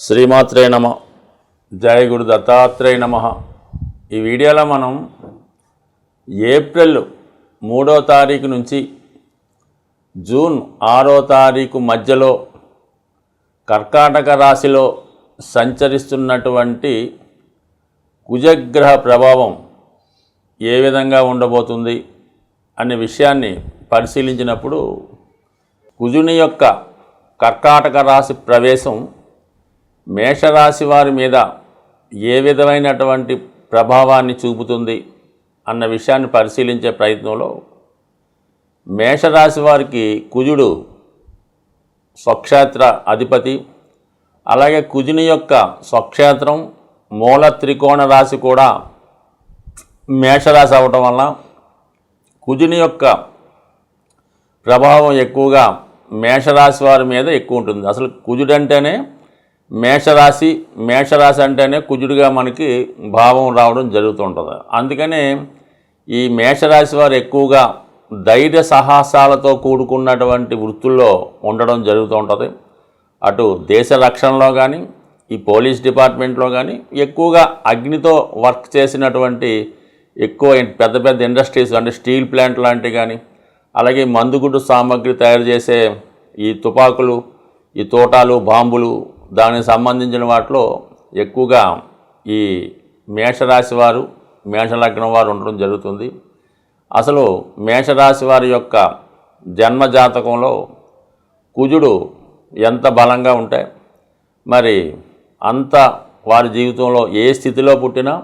శ్రీమాత్రే నమ. జయ గురు దత్తాత్రేయ నమ. ఈ వీడియోలో మనం ఏప్రిల్ మూడో తారీఖు నుంచి జూన్ ఆరో తారీఖు మధ్యలో కర్కాటక రాశిలో సంచరిస్తున్నటువంటి కుజగ్రహ ప్రభావం ఏ విధంగా ఉండబోతుంది అనే విషయాన్ని పరిశీలించినప్పుడు కుజుని యొక్క కర్కాటక రాశి ప్రవేశం మేషరాశి వారి మీద ఏ విధమైనటువంటి ప్రభావాన్ని చూపుతుంది అన్న విషయాన్ని పరిశీలించే ప్రయత్నంలో మేషరాశి వారికి కుజుడు స్వక్షేత్ర అధిపతి అలాగే కుజుని యొక్క స్వక్షేత్రం మూల త్రికోణ రాశి కూడా మేషరాశి అవటం వల్ల కుజుని యొక్క ప్రభావం ఎక్కువగా మేషరాశి వారి మీద ఎక్కువ ఉంటుంది. అసలు కుజుడంటేనే మేషరాశి మేషరాశి అంటేనే కుజుడిగా మనకి భావం రావడం జరుగుతుంటుంది. అందుకనే ఈ మేషరాశి వారు ఎక్కువగా ధైర్య సాహసాలతో కూడుకున్నటువంటి వృత్తుల్లో ఉండడం జరుగుతూ ఉంటుంది అటు దేశ రక్షణలో కానీ ఈ పోలీస్ డిపార్ట్మెంట్లో కానీ ఎక్కువగా అగ్నితో వర్క్ చేసినటువంటి ఎక్కువ పెద్ద పెద్ద ఇండస్ట్రీస్ అంటే స్టీల్ ప్లాంట్ లాంటివి కానీ అలాగే మందుగుడ్డు సామాగ్రి తయారు చేసే ఈ తుపాకులు ఈ తోటాలు బాంబులు దానికి సంబంధించిన వాటిలో ఎక్కువగా ఈ మేషరాశి వారు మేషలగ్నం వారు ఉండడం జరుగుతుంది. అసలు మేషరాశి వారి యొక్క జన్మ జాతకంలో కుజుడు ఎంత బలంగా ఉంటే మరి అంత వారి జీవితంలో ఏ స్థితిలో పుట్టినా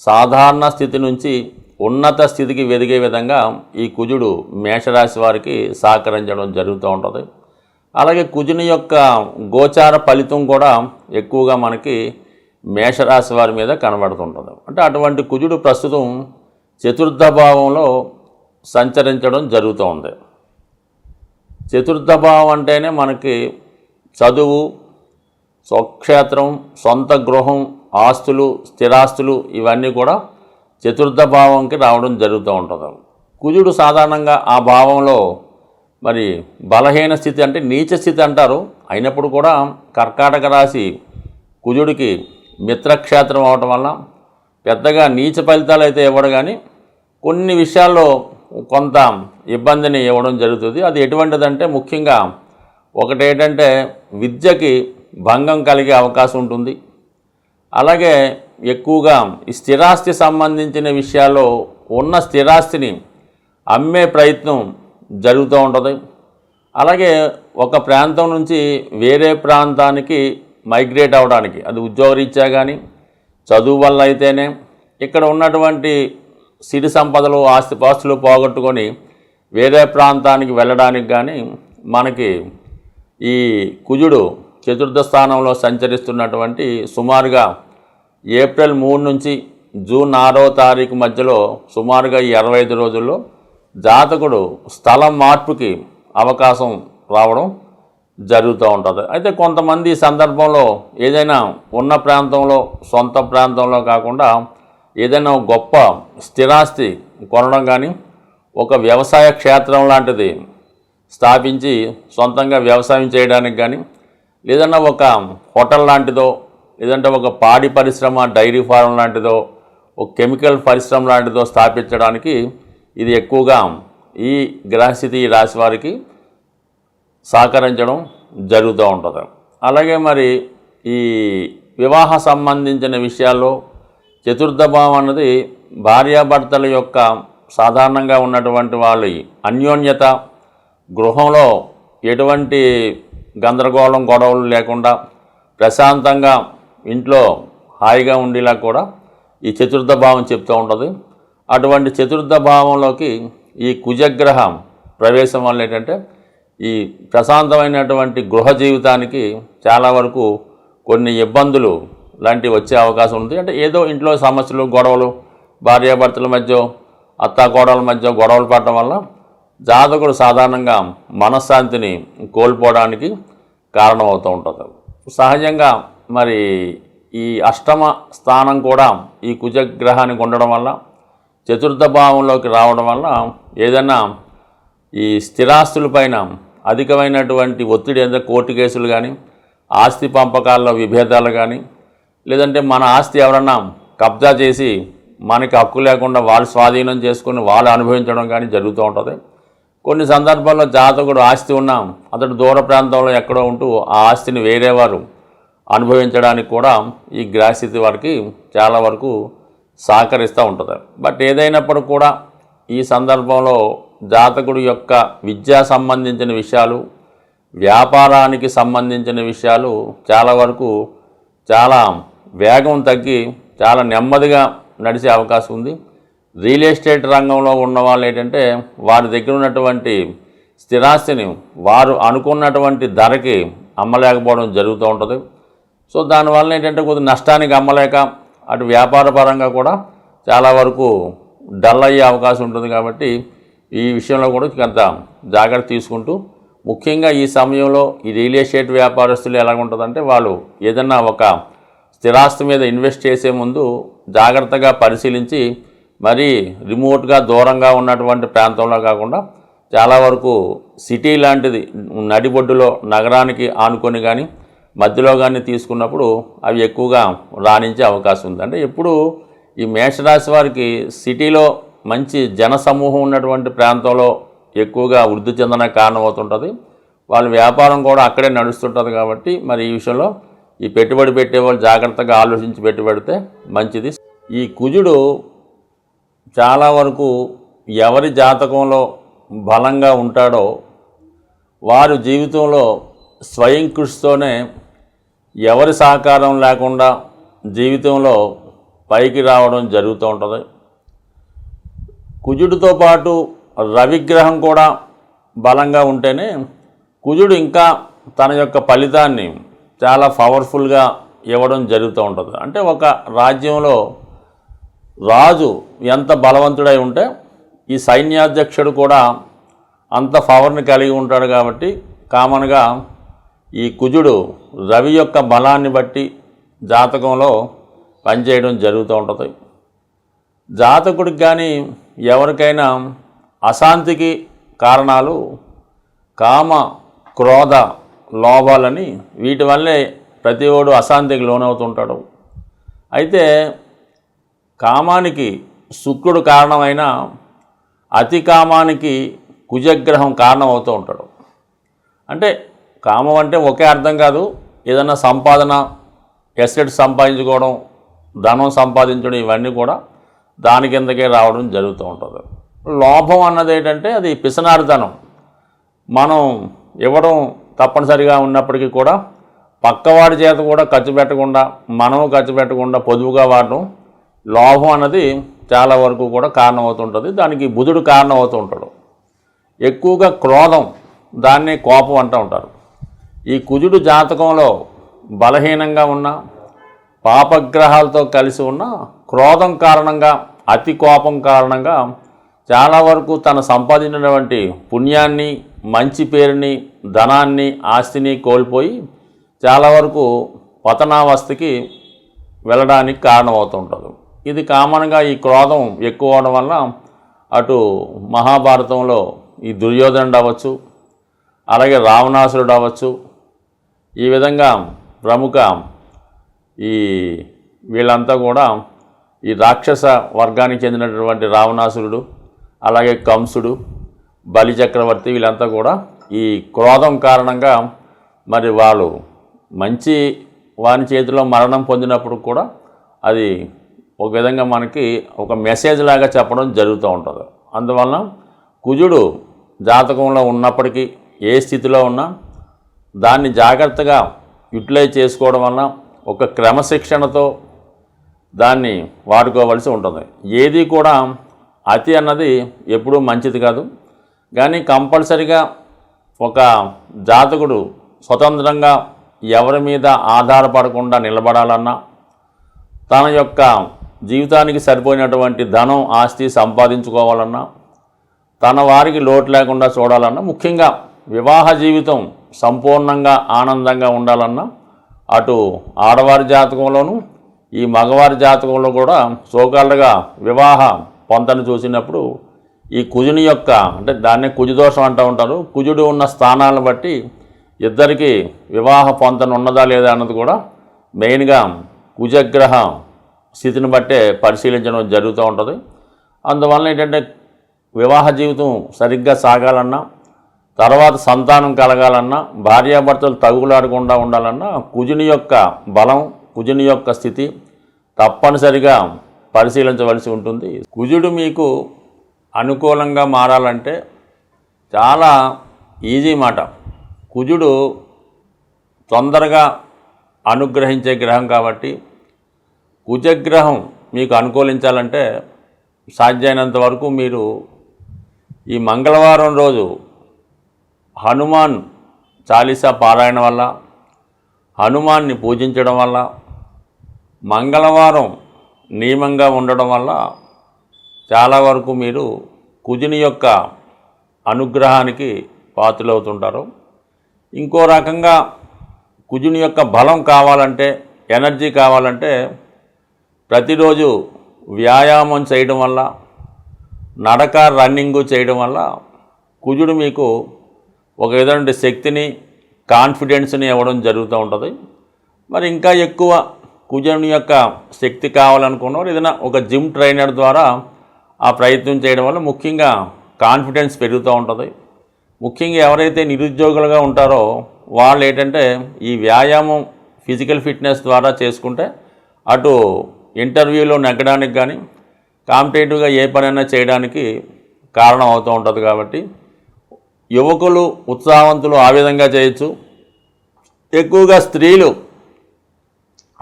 సాధారణ స్థితి నుంచి ఉన్నత స్థితికి వెదిగే విధంగా ఈ కుజుడు మేషరాశి వారికి సహకరించడం జరుగుతూ ఉంటుంది. అలాగే కుజుని యొక్క గోచార ఫలితం కూడా ఎక్కువగా మనకి మేషరాశి వారి మీద కనబడుతుంటుంది. అంటే అటువంటి కుజుడు ప్రస్తుతం చతుర్థ భావంలో సంచరించడం జరుగుతూ ఉంది. చతుర్థ భావం అంటేనే మనకి చదువు స్వక్షేత్రం సొంత గృహం ఆస్తులు స్థిరాస్తులు ఇవన్నీ కూడా చతుర్థ భావంకి రావడం జరుగుతూ ఉంటుంది. కుజుడు సాధారణంగా ఆ భావంలో మరి బలహీన స్థితి అంటే నీచ స్థితి అంటారు. అయినప్పుడు కూడా కర్కాటక రాశి కుజుడికి మిత్రక్షేత్రం అవటం వల్ల పెద్దగా నీచ ఫలితాలు అయితే ఇవ్వడు కానీ కొన్ని విషయాల్లో కొంత ఇబ్బందిని ఇవ్వడం జరుగుతుంది. అది ఎటువంటిదంటే ముఖ్యంగా ఒకటేటంటే విద్యకి భంగం కలిగే అవకాశం ఉంటుంది. అలాగే ఎక్కువగా ఈ స్థిరాస్తి సంబంధించిన విషయాల్లో ఉన్న స్థిరాస్తిని అమ్మే ప్రయత్నం జరుగుతూ ఉంటుంది. అలాగే ఒక ప్రాంతం నుంచి వేరే ప్రాంతానికి మైగ్రేట్ అవ్వడానికి అది ఉద్యోగరీత్యా కానీ చదువు వల్ల అయితేనే ఇక్కడ ఉన్నటువంటి సిరి సంపదలు ఆస్తిపాస్తులు పోగొట్టుకొని వేరే ప్రాంతానికి వెళ్ళడానికి కానీ మనకి ఈ కుజుడు చతుర్థ స్థానంలో సంచరిస్తున్నటువంటి సుమారుగా ఏప్రిల్ మూడు నుంచి జూన్ ఆరో తారీఖు మధ్యలో సుమారుగా ఈ అరవై ఐదు రోజుల్లో జాతకుడు స్థలం మార్పుకి అవకాశం రావడం జరుగుతూ ఉంటుంది. అయితే కొంతమంది సందర్భంలో ఏదైనా ఉన్న ప్రాంతంలో సొంత ప్రాంతంలో కాకుండా ఏదైనా గొప్ప స్థిరాస్తి కొనడం కానీ ఒక వ్యవసాయ క్షేత్రం లాంటిది స్థాపించి సొంతంగా వ్యవసాయం చేయడానికి కానీ లేదన్నా ఒక హోటల్ లాంటిదో లేదంటే ఒక పాడి పరిశ్రమ డైరీ ఫారం లాంటిదో ఒక కెమికల్ పరిశ్రమ లాంటిదో స్థాపించడానికి ఇది ఎక్కువగా ఈ గ్రహస్థితి ఈ రాశి వారికి సహకరించడం జరుగుతూ ఉంటుంది. అలాగే మరి ఈ వివాహ సంబంధించిన విషయాల్లో చతుర్థ భావం అన్నది భార్యాభర్తల యొక్క సాధారణంగా ఉన్నటువంటి వాళ్ళ అన్యోన్యత గృహంలో ఎటువంటి గందరగోళం గొడవలు లేకుండా ప్రశాంతంగా ఇంట్లో హాయిగా ఉండేలా కూడా ఈ చతుర్థ భావం చెప్తూ ఉంటుంది. అటువంటి చతుర్థ భావంలోకి ఈ కుజగ్రహం ప్రవేశం వల్ల ఏంటంటే ఈ ప్రశాంతమైనటువంటి గృహ జీవితానికి చాలా వరకు కొన్ని ఇబ్బందులు లాంటివి వచ్చే అవకాశం ఉంది. అంటే ఏదో ఇంట్లో సమస్యలు గొడవలు భార్యాభర్తల మధ్య అత్తాకోడల మధ్య గొడవలు పడటం వల్ల జాతకుడు సాధారణంగా మనశ్శాంతిని కోల్పోవడానికి కారణమవుతూ ఉంటుంది. సహజంగా మరి ఈ అష్టమ స్థానం కూడా ఈ కుజగ్రహానికి ఉండడం వల్ల చతుర్థ భావంలోకి రావడం వల్ల ఏదైనా ఈ స్థిరాస్తులపైన అధికమైనటువంటి ఒత్తిడి ఏదైనా కోర్టు కేసులు కానీ ఆస్తి పంపకాల్లో విభేదాలు కానీ లేదంటే మన ఆస్తి ఎవరన్నా కబ్జా చేసి మనకి హక్కు లేకుండా వాళ్ళు స్వాధీనం చేసుకుని వాళ్ళు అనుభవించడం కానీ జరుగుతూ ఉంటుంది. కొన్ని సందర్భాల్లో జాతకుడు ఆస్తి ఉన్నాం అతడు దూర ప్రాంతంలో ఎక్కడో ఉంటూ ఆ ఆస్తిని వేరేవారు అనుభవించడానికి కూడా ఈ గ్రాస్థితి వారికి చాలా వరకు సహకరిస్తూ ఉంటుంది. బట్ ఏదైనప్పుడు కూడా ఈ సందర్భంలో జాతకుడు యొక్క విద్యా సంబంధించిన విషయాలు వ్యాపారానికి సంబంధించిన విషయాలు చాలా వరకు చాలా వేగం తగ్గి చాలా నెమ్మదిగా నడిచే అవకాశం ఉంది. రియల్ ఎస్టేట్ రంగంలో ఉన్న వాళ్ళు ఏంటంటే వారి దగ్గర ఉన్నటువంటి స్థిరాస్తిని వారు అనుకున్నటువంటి ధరకి అమ్మలేకపోవడం జరుగుతూ ఉంటుంది. సో దానివల్ల ఏంటంటే కొద్ది నష్టానికి అమ్మలేక అటు వ్యాపార పరంగా కూడా చాలా వరకు డల్ అయ్యే అవకాశం ఉంటుంది కాబట్టి ఈ విషయంలో కూడా కొంత జాగ్రత్త తీసుకుంటూ ముఖ్యంగా ఈ సమయంలో ఈ రియల్ ఎస్టేట్ వ్యాపారస్తులు ఎలా ఉంటుందంటే వాళ్ళు ఏదన్నా ఒక స్థిరాస్తి మీద ఇన్వెస్ట్ చేసే ముందు జాగ్రత్తగా పరిశీలించి మరీ రిమోట్గా దూరంగా ఉన్నటువంటి ప్రాంతంలో కాకుండా చాలా వరకు సిటీ లాంటిది నడిబొడ్డులో నగరానికి ఆనుకొని కానీ మధ్యలో కానీ తీసుకున్నప్పుడు అవి ఎక్కువగా రాణించే అవకాశం ఉంది. అంటే ఇప్పుడు ఈ మేషరాశి వారికి సిటీలో మంచి జన సమూహం ఉన్నటువంటి ప్రాంతంలో ఎక్కువగా వృద్ధి చెందన కారణమవుతుంటుంది. వాళ్ళ వ్యాపారం కూడా అక్కడే నడుస్తుంటుంది కాబట్టి మరి ఈ విషయంలో ఈ పెట్టుబడి పెట్టేవాళ్ళు జాగ్రత్తగా ఆలోచించి పెట్టుబడితే మంచిది. ఈ కుజుడు చాలా వరకు ఎవరి జాతకంలో బలంగా ఉంటాడో వారు జీవితంలో స్వయం కృషితోనే ఎవరి సహకారం లేకుండా జీవితంలో పైకి రావడం జరుగుతూ ఉంటుంది. కుజుడితో పాటు రవిగ్రహం కూడా బలంగా ఉంటేనే కుజుడు ఇంకా తన యొక్క ఫలితాన్ని చాలా పవర్ఫుల్గా ఇవ్వడం జరుగుతూ ఉంటుంది. అంటే ఒక రాజ్యంలో రాజు ఎంత బలవంతుడై ఉంటే ఈ సైన్యాధ్యక్షుడు కూడా అంత పవర్ని కలిగి ఉంటాడు కాబట్టి కామన్గా ఈ కుజుడు రవి యొక్క బలాన్ని బట్టి జాతకంలో పనిచేయడం జరుగుతూ ఉంటుంది. జాతకుడికి కానీ ఎవరికైనా అశాంతికి కారణాలు కామ క్రోధ లోభాలని వీటి వల్లే ప్రతి ఓడు అశాంతికి లోనవుతుంటాడు. అయితే కామానికి శుక్రుడు కారణమైన అతి కామానికి కుజగ్రహం కారణం అవుతూ ఉంటాడు. అంటే కామం అంటే ఒకే అర్థం కాదు. ఏదన్నా సంపాదన ఎస్టేట్ సంపాదించుకోవడం ధనం సంపాదించడం ఇవన్నీ కూడా దాని కిందకే రావడం జరుగుతూ ఉంటుంది. లోభం అన్నది ఏంటంటే అది పిసనారితనం. మనం ఇవ్వడం తప్పనిసరిగా ఉన్నప్పటికీ కూడా పక్కవాడి చేత కూడా ఖర్చు పెట్టకుండా మనం ఖర్చు పెట్టకుండా పొదుపుగా వాడడం లోభం అన్నది చాలా వరకు కూడా కారణమవుతుంటుంది. దానికి బుధుడు కారణం అవుతూ ఉంటాడు. ఎక్కువగా క్రోధం దాన్ని కోపం అంటూ ఉంటారు. ఈ కుజుడు జాతకంలో బలహీనంగా ఉన్న పాపగ్రహాలతో కలిసి ఉన్న క్రోధం కారణంగా అతి కోపం కారణంగా చాలా వరకు తను సంపాదించినటువంటి పుణ్యాన్ని మంచి పేరుని ధనాన్ని ఆస్తిని కోల్పోయి చాలా వరకు పతనావస్థకి వెళ్ళడానికి కారణమవుతుంటుంది. ఇది కామన్గా ఈ క్రోధం ఎక్కువ అవడం వల్ల అటు మహాభారతంలో ఈ దుర్యోధనుడు అవ్వచ్చు అలాగే రావణాసురుడు అవ్వచ్చు ఈ విధంగా ప్రముఖ ఈ వీళ్ళంతా కూడా ఈ రాక్షస వర్గానికి చెందినటువంటి రావణాసురుడు అలాగే కంసుడు బలి చక్రవర్తి వీళ్ళంతా కూడా ఈ క్రోధం కారణంగా మరి వాళ్ళు మంచి వారి చేతిలో మరణం పొందినప్పుడు కూడా అది ఒక విధంగా మనకి ఒక మెసేజ్ లాగా చెప్పడం జరుగుతూ ఉంటుంది. అందువలన కుజుడు జాతకంలో ఉన్నప్పటికీ ఏ స్థితిలో ఉన్నా దాన్ని జాగ్రత్తగా యూటిలైజ్ చేసుకోవడం వలన ఒక క్రమశిక్షణతో దాన్ని వాడుకోవలసి ఉంటుంది. ఏది కూడా అతి అన్నది ఎప్పుడూ మంచిది కాదు. కానీ కంపల్సరిగా ఒక జాతకుడు స్వతంత్రంగా ఎవరి మీద ఆధారపడకుండా నిలబడాలన్నా తన యొక్క జీవితానికి సరిపోయినటువంటి ధనం ఆస్తి సంపాదించుకోవాలన్నా తన వారికి లోటు లేకుండా చూడాలన్నా ముఖ్యంగా వివాహ జీవితం సంపూర్ణంగా ఆనందంగా ఉండాలన్నా అటు ఆడవారి జాతకంలోనూ ఈ మగవారి జాతకంలో కూడా సోకాళ్ళగా వివాహ పొంతను చూసినప్పుడు ఈ కుజుని యొక్క అంటే దాన్నే కుజుదోషం అంటూ ఉంటారు. కుజుడు ఉన్న స్థానాలను బట్టి ఇద్దరికి వివాహ పొంతన ఉన్నదా లేదా అన్నది కూడా మెయిన్గా కుజగ్రహ స్థితిని బట్టే పరిశీలించడం జరుగుతూ ఉంటుంది. అందువలన ఏంటంటే వివాహ జీవితం సరిగ్గా సాగాలన్నా తర్వాత సంతానం కలగాలన్నా భార్యాభర్తలు తగులాడకుండా ఉండాలన్నా కుజుని యొక్క బలం కుజుని యొక్క స్థితి తప్పనిసరిగా పరిశీలించవలసి ఉంటుంది. కుజుడు మీకు అనుకూలంగా మారాలంటే చాలా ఈజీ మాట. కుజుడు తొందరగా అనుగ్రహించే గ్రహం కాబట్టి కుజగ్రహం మీకు అనుకూలించాలంటే సాధ్యమైనంత వరకు మీరు ఈ మంగళవారం రోజు హనుమాన్ చాలీసా పారాయణ వల్ల హనుమాన్ని పూజించడం వల్ల మంగళవారం నియమంగా ఉండడం వల్ల చాలా వరకు మీరు కుజుని యొక్క అనుగ్రహానికి పాత్రలవుతుంటారు. ఇంకో రకంగా కుజుని యొక్క బలం కావాలంటే ఎనర్జీ కావాలంటే ప్రతిరోజు వ్యాయామం చేయడం వల్ల నడక రన్నింగ్ చేయడం వల్ల కుజుడు మీకు ఒక విధమైన శక్తిని కాన్ఫిడెన్స్ని ఇవ్వడం జరుగుతూ ఉంటుంది. మరి ఇంకా ఎక్కువ కుజుని యొక్క శక్తి కావాలనుకున్నవారు ఏదైనా ఒక జిమ్ ట్రైనర్ ద్వారా ఆ ప్రయత్నం చేయడం వల్ల ముఖ్యంగా కాన్ఫిడెన్స్ పెరుగుతూ ఉంటుంది. ముఖ్యంగా ఎవరైతే నిరుద్యోగులుగా ఉంటారో వాళ్ళు ఏంటంటే ఈ వ్యాయామం ఫిజికల్ ఫిట్నెస్ ద్వారా చేసుకుంటే అటు ఇంటర్వ్యూలో నెగ్గడానికి కానీ కాంపిటేటివ్గా ఏ పనైనా చేయడానికి కారణం అవుతూ ఉంటుంది కాబట్టి యువకులు ఉత్సాహవంతులు ఆ విధంగా చేయొచ్చు. ఎక్కువగా స్త్రీలు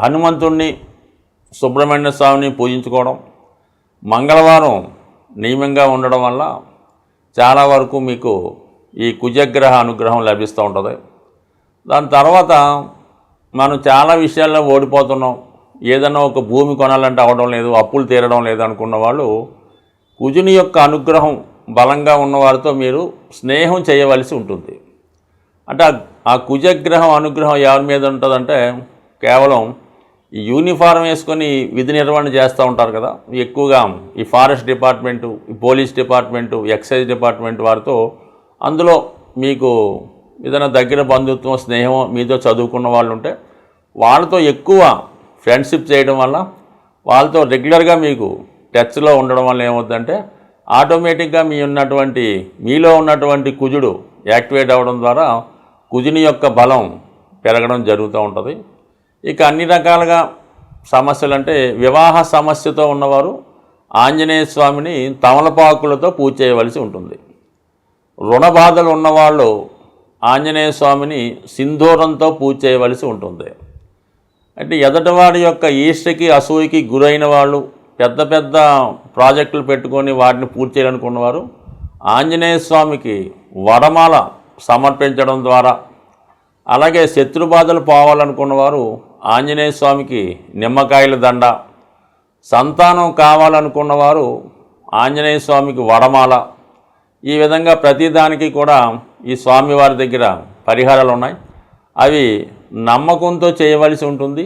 హనుమంతుణ్ణి సుబ్రహ్మణ్య స్వామిని పూజించుకోవడం మంగళవారం నియమంగా ఉండడం వల్ల చాలా వరకు మీకు ఈ కుజగ్రహ అనుగ్రహం లభిస్తూ ఉంటుంది. దాని తర్వాత మనం చాలా విషయాల్లో ఓడిపోతున్నాం. ఏదైనా ఒక భూమి కొనాలంటే అవడం లేదు అప్పులు తీరడం లేదు అనుకున్న వాళ్ళు కుజుని యొక్క అనుగ్రహం బలంగా ఉన్నవారితో మీరు స్నేహం చేయవలసి ఉంటుంది. అంటే ఆ- కుజగ్రహం అనుగ్రహం ఎవరి మీద ఉంటుందంటే కేవలం యూనిఫారం వేసుకొని విధి నిర్వహణ చేస్తూ ఉంటారు కదా. ఎక్కువగా ఈ ఫారెస్ట్ డిపార్ట్మెంటు ఈ పోలీస్ డిపార్ట్మెంటు ఎక్సైజ్ డిపార్ట్మెంట్ వారితో అందులో మీకు ఏదైనా దగ్గర బంధుత్వం స్నేహం మీతో చదువుకున్న వాళ్ళు ఉంటే వాళ్ళతో ఎక్కువ ఫ్రెండ్షిప్ చేయడం వల్ల వాళ్ళతో రెగ్యులర్గా మీకు టచ్లో ఉండడం వల్ల ఏమవుతుందంటే ఆటోమేటిక్గా మీ ఉన్నటువంటి మీలో ఉన్నటువంటి కుజుడు యాక్టివేట్ అవ్వడం ద్వారా కుజుని యొక్క బలం పెరగడం జరుగుతూ ఉంటుంది. ఇక అన్ని రకాలుగా సమస్యలు అంటే వివాహ సమస్యతో ఉన్నవారు ఆంజనేయ స్వామిని తమలపాకులతో పూజ చేయవలసి ఉంటుంది. రుణ బాధలు ఉన్నవాళ్ళు ఆంజనేయ స్వామిని సింధూరంతో పూజ చేయవలసి ఉంటుంది. అంటే ఎదటివాడి యొక్క ఈష్టకి అసూయకి గురైన వాళ్ళు పెద్ద పెద్ద ప్రాజెక్టులు పెట్టుకొని వాటిని పూర్తి చేయాలనుకున్నవారు ఆంజనేయ స్వామికి వడమాల సమర్పించడం ద్వారా అలాగే శత్రు బాధలు పోవాలనుకున్నవారు ఆంజనేయ స్వామికి నిమ్మకాయల దండ సంతానం కావాలనుకున్నవారు ఆంజనేయ స్వామికి వడమాల. ఈ విధంగా ప్రతిదానికి కూడా ఈ స్వామివారి దగ్గర పరిహారాలు ఉన్నాయి. అవి నమ్మకంతో చేయవలసి ఉంటుంది.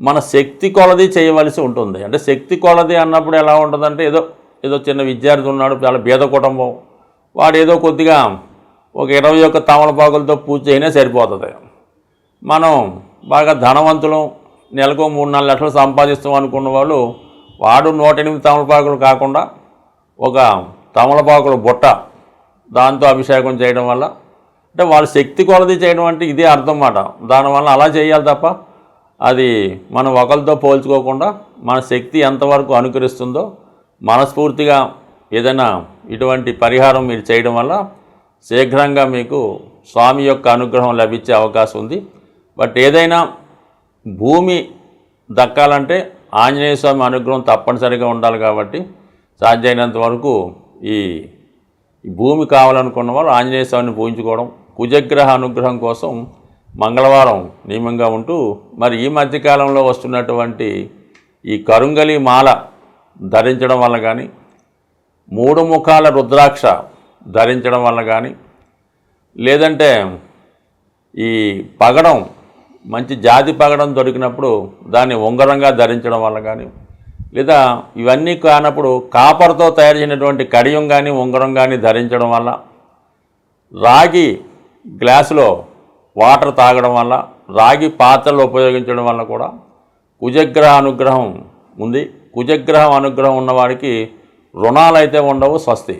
మన శక్తి కొలది చేయవలసి ఉంటుంది. అంటే శక్తి కొలది అన్నప్పుడు ఎలా ఉంటుందంటే ఏదో ఏదో చిన్న విద్యార్థి ఉన్నాడు చాలా బీద కుటుంబం. వాడు ఏదో కొద్దిగా ఒక ఇరవై ఒక్క తమలపాకులతో పూజ చేయనే సరిపోతుంది. మనం బాగా ధనవంతులం నెలకు మూడు నాలుగు లక్షలు సంపాదిస్తాం అనుకున్న వాళ్ళు వాడు నూట ఎనిమిది తమలపాకులు కాకుండా ఒక తమలపాకుల బుట్ట దాంతో అభిషేకం చేయడం వల్ల అంటే వాళ్ళ శక్తి కొలది చేయడం అంటే ఇదే అర్థం మాట. దానివల్ల అలా చేయాలి తప్ప అది మనం ఒకరితో పోల్చుకోకుండా మన శక్తి ఎంతవరకు అనుకరిస్తుందో మనస్ఫూర్తిగా ఏదైనా ఇటువంటి పరిహారం మీరు చేయడం వల్ల శీఘ్రంగా మీకు స్వామి యొక్క అనుగ్రహం లభించే అవకాశం ఉంది. బట్ ఏదైనా భూమి దక్కాలంటే ఆంజనేయ స్వామి అనుగ్రహం తప్పనిసరిగా ఉండాలి కాబట్టి సాధ్యమైనంత వరకు ఈ భూమి కావాలనుకున్న వాళ్ళు ఆంజనేయ స్వామిని పూజించుకోవడం కుజగ్రహ అనుగ్రహం కోసం మంగళవారం నియమంగా ఉంటూ మరి ఈ మధ్యకాలంలో వస్తున్నటువంటి ఈ కరుంగలి మాల ధరించడం వల్ల కానీ మూడు ముఖాల రుద్రాక్ష ధరించడం వల్ల కానీ లేదంటే ఈ పగడం మంచి జాతి పగడం దొరికినప్పుడు దాన్ని ఉంగరంగా ధరించడం వల్ల కానీ లేదా ఇవన్నీ కానప్పుడు కాపర్తో తయారు చేసినటువంటి కడియం కానీ ఉంగరం కానీ ధరించడం వల్ల రాగి గ్లాసులో వాటర్ తాగడం వల్ల రాగి పాత్రలు ఉపయోగించడం వల్ల కూడా కుజగ్రహ అనుగ్రహం ఉంది. కుజగ్రహం అనుగ్రహం ఉన్నవాడికి రుణాలు అయితే ఉండవు స్వస్తి.